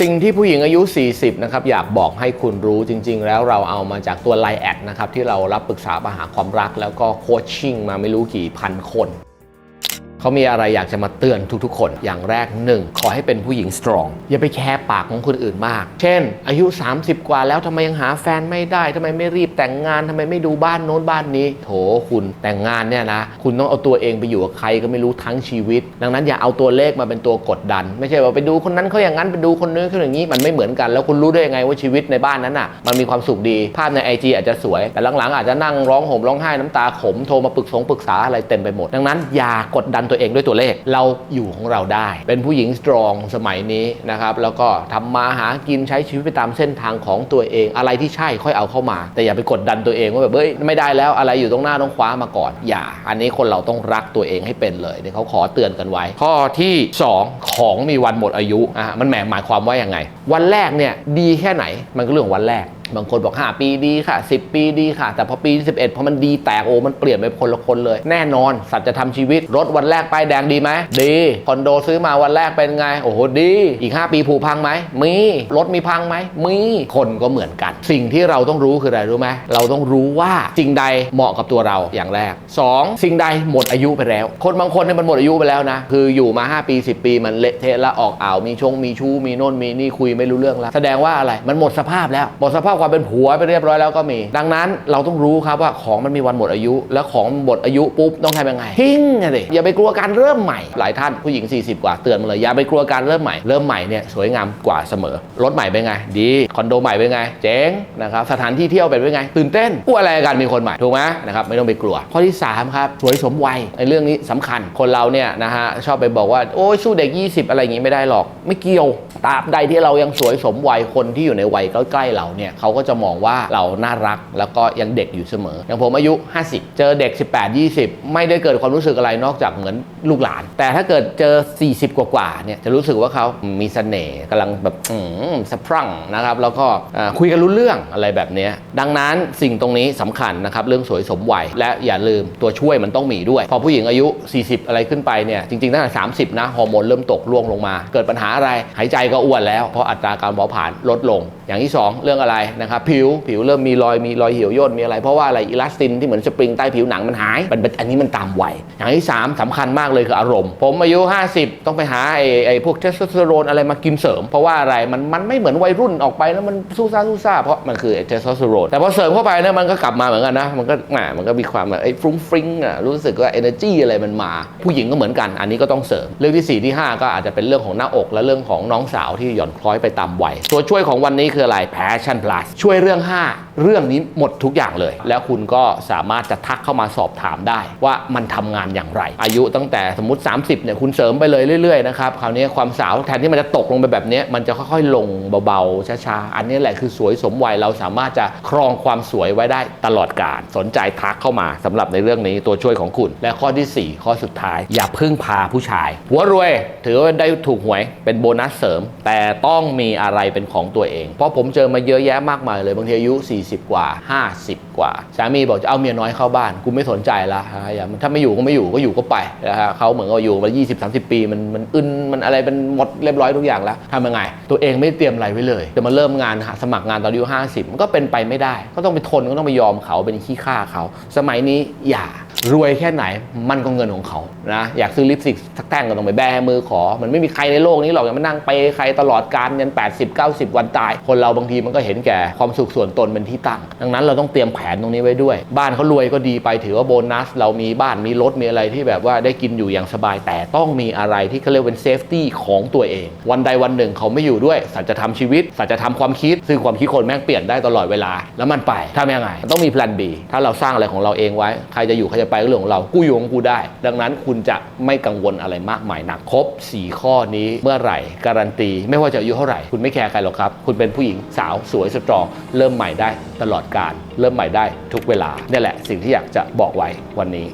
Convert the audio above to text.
สิ่งที่ผู้หญิงอายุ 40 นะครับ อยากบอกให้คุณรู้จริง ๆ แล้วเราเอามาจากตัวไลแอดนะครับ ที่เรารับปรึกษาปัญหาความรัก แล้วก็โคชชิ่งมาไม่รู้กี่พันคน เขามีอะไรอยากจะมาเตือนทุกๆ คน อย่างแรกหนึ่งขอให้เป็นผู้หญิงสตรอง อย่าไปแคร์ปากของคนอื่นมาก เช่น อายุ 30 กว่าแล้วทำไมยังหาแฟนไม่ได้ทำไมไม่รีบแต่งงานทำไมไม่ดูบ้านโน้นบ้านนี้ โถคุณแต่งงานเนี่ยนะ คุณต้องเอาตัวเองไปอยู่กับใครก็ไม่รู้ทั้งชีวิต ดังนั้นอย่าเอาตัวเลขมาเป็นตัวกดดัน ไม่ใช่ว่าไปดูคนนั้นเขาอย่างนั้นไปดูคนนี้นเขาอย่างนี้มันไม่เหมือนกัน แล้วคุณรู้ได้ยังไงว่าชีวิตในบ้านนั้นอะมันมีความสุขดีภาพในไอจีอาจจะสวยแต่หลังๆอาจจะนั่งร้องห่มร้องไห้น้ำตาขมโทรมาปรึกษงปรึกษาอะไรเต็มไปหมดดังนั้นอย่ากดดันตัวัวเองด้วยตัวเลข เราอยู่ของเราได้ เป็นผู้หญิงสตรองสมัยนี้นะครับแล้วก็ทำมาหากินใช้ชีวิตไปตามเส้นทางของตัวเอง อะไรที่ใช่ค่อยเอาเข้ามา แต่อย่าไปกดดันตัวเองว่าแบบเฮ้ยไม่ได้แล้วอะไรอยู่ตรงหน้าต้องคว้ามาก่อน อย่า อันนี้คนเราต้องรักตัวเองให้เป็นเลยเดี๋ยเขาขอเตือนกันไว้ ข้อที่ 2 ของมีวันหมดอายุอะมันแหมหมายความว่ายังไง วันแรกเนี่ยดีแค่ไหนมันก็เรื่องวันแรกบางคนบอก 5 ปีดีค่ะ 10 ปีดีค่ะ แต่พอปีที่11พอมันดีแตกโอ้มันเปลี่ยนไปคนละคนเลย แน่นอน สัตว์จธรรมชีวิต รถวันแรกป้ายแดงดีไหมดีคอนโดซื้อมาวันแรกเป็นไง โอ้โหดี อีก 5 ปีผูพังไหมมี รถมีพังไหมมีคนก็เหมือนกัน สิ่งที่เราต้องรู้คืออะไรรู้ไหมเราต้องรู้ว่าสิ่งใดเหมาะกับตัวเราอย่างแรก 2. สิ่งใดหมดอายุไปแล้ว คนบางคนเนี่ยมันหมดอายุไปแล้วนะคืออยู่มา 5 ปี 10 ปีมันเละเทะล้วออกอ่าวมีชงมีชู้มีโน่นมีนี่คุยไม่รู้เรื่องแล้วแสดงว่าอะไรมันหมดสภาพแล้วหมดสภาพความเป็นผัวไปเรียบร้อยแล้วก็มี ดังนั้นเราต้องรู้ครับว่าของมันมีวันหมดอายุ แล้วของหมดอายุปุ๊บต้องทำยังไงทิ้งอะดิอย่าไปกลัวการเริ่มใหม่ หลายท่านผู้หญิง 40 กว่าเตือนมาเลยอย่าไปกลัวการเริ่มใหม่เริ่มใหม่เนี่ยสวยงามกว่าเสมอรถใหม่เป็นไง ดีคอนโดใหม่เป็นไงเจ๋งนะครับสถานที่เที่ยวเป็นไง ตื่นเต้นกลัวอะไรกันมีคนใหม่ถูกไหมนะครับไม่ต้องไปกลัว ข้อที่สามครับ สวยสมวัยในเรื่องนี้สำคัญคนเราเนี่ยนะฮะชอบไปบอกว่าโอ้ยสู้เด็ก 20 อะไรอย่างงี้ไม่ได้หรอก ไม่เกี่ยวตราบใดที่เรายังสวยสมวัยคนที่อยู่ในวัยใกล้ๆเราเนี่ยเขาก็จะมองว่าเราน่ารักแล้วก็ยังเด็กอยู่เสมอ อย่างผมอายุ 50 เจอเด็ก 18 20 ไม่ได้เกิดความรู้สึกอะไรนอกจากเหมือนลูกหลาน แต่ถ้าเกิดเจอ 40 กว่าๆเนี่ยจะรู้สึกว่าเขามีเสน่ห์กำลังแบบอืมสะพรั่งนะครับแล้วก็คุยกันรู้เรื่องอะไรแบบนี้ดังนั้นสิ่งตรงนี้สำคัญนะครับเรื่องสวยสมวัยและอย่าลืมตัวช่วยมันต้องมีด้วย พอผู้หญิงอายุ 40 อะไรขึ้นไปเนี่ยจริงๆตั้งแต่30 นะฮอร์โมนเริ่มตกล่วงลงมา เกิดปัญหาอะไรหายใจก็อ้วนแล้วเพราะอัตราการเผาผลาญลดลง อย่างที่ 2 เรื่องอะไรนะครับผิวผิวเริ่มมีรอยมีรอยเหี่ยวย่นมีอะไร เพราะว่าอะไรอิลาสตินที่เหมือนสปริงใต้ผิวหนังมันหายมันอันนี้มันตามวัยอย่างที่ 3สำคัญมากเลยคืออารมณ์ ผมอายุ 50 ต้องไปหาไอ้ไอ้พวกเทสโทสเตอโรนอะไรมากินเสริม เพราะว่าอะไรมันมันไม่เหมือนวัยรุ่นออกไปแล้วมันสู้ซ่าสู้ซ่าเพราะมันคือเทสโทสเตอโรนแต่พอเสริมเข้าไปเนี่ยมันก็กลับมาเหมือนกันนะมันก็แหมมันก็มีความแบบไอ้ฟรุ้งฟริ้งอะรู้สึกว่า energy อะไรมันมา ผู้หญิงก็เหมือนกัน อันนี้ก็ต้องเสริมเรื่องที่ 4 ที่ 5 ก็อาจจะเป็นเรื่องของหน้าอกและเรื่องของน้องสาวที่หย่อนคล้อยไปตามวัยตัวช่วยของวันนี้คืออะไร passion plus ช่วยเรื่อง 5 เรื่องนี้หมดทุกอย่างเลย แล้วคุณก็สามารถจะทักเข้ามาสอบถามได้ว่ามันทำงานอย่างไร อายุตั้งแต่สมมติ 30เนี่ยคุณเสริมไปเลยเรื่อยๆนะครับคราวนี้ความสาวแทนที่มันจะตกลงไปแบบนี้มันจะค่อยๆลงเบาๆช้าๆอันนี้แหละคือสวยสมวัยเราสามารถจะครองความสวยไว้ได้ตลอดกาลสนใจทักเข้ามาสำหรับในเรื่องนี้ตัวช่วยของคุณ และข้อทีสี่ 4 ข้อสุดท้าย อย่าพึ่งพาผู้ชายหัวรวย ถือว่าได้ถูกหวยเป็นโบนัสเสริม แต่ต้องมีอะไรเป็นของตัวเอง เพราะผมเจอมาเยอะแยะมากมายเลยบางทีอายุ40 กว่า 50 กว่า สามีบอกจะเอาเมียน้อยเข้าบ้าน กูไม่สนใจละฮะอย่ามันถ้าไม่อยู่ก็ไม่อยู่ก็อยู่ก็ไปนะฮะเขาเหมือนกับอยู่มา 20 30 ปีมันมันอึนมันอะไรเป็นหมดเรียบร้อยทุกอย่างแล้วทำยังไง ตัวเองไม่เตรียมอะไรไว้เลยจะมาเริ่มงานสมัครงานตอนอายุ50 มันก็เป็นไปไม่ได้ ก็ต้องไปทนก็ต้องไปยอมเขาเป็นขี้ข้าเขา สมัยนี้อย่ารวยแค่ไหนมันก็เงินของเขานะอยากซื้อลิปสติกสักแท่งก็ต้องไปแบมือขอ มันไม่มีใครในโลกนี้หรอกอย่ามานั่งไปใครตลอดการยัน 80 90 วันตาย คนเราบางทีมันก็เห็นแก่ความสุขส่วนตนเป็นที่ตั้ง ดังนั้นเราต้องเตรียมแผนตรงนี้ไว้ด้วย บ้านเขารวยก็ดีไปถือว่าโบนัส เรามีบ้านมีรถมีอะไรที่แบบว่าได้กินอยู่อย่างสบาย แต่ต้องมีอะไรที่เขาเรียกเป็นเซฟตี้ของตัวเอง วันใดวันหนึ่งเขาไม่อยู่ด้วย สัจธรรมชีวิต สัจธรรมความคิด ซึ่งความคิดคนแม่งเปลี่ยนได้ตลอดเวลา แล้วมันไปทำยังไงต้องมีแพลน B ถ้าเราสร้างอะไรของเราเองไว้ ใครจะอยู่ใครจะไปก็เรื่องของเรากูอยู่ของกูได้ ดังนั้นคุณจะไม่กังวลอะไรมากมายหนักครบ 4 ข้อนี้เมื่อไหร่การันตี ไม่ว่าจะอายุเท่าไหร่คุณไม่แคร์ใครหรอกครับ คุณเป็นผู้หญิงสาวสวยสตรองเริ่มใหม่ได้ตลอดการเริ่มใหม่ได้ทุกเวลานี่แหละสิ่งที่อยากจะบอกไว้วันนี้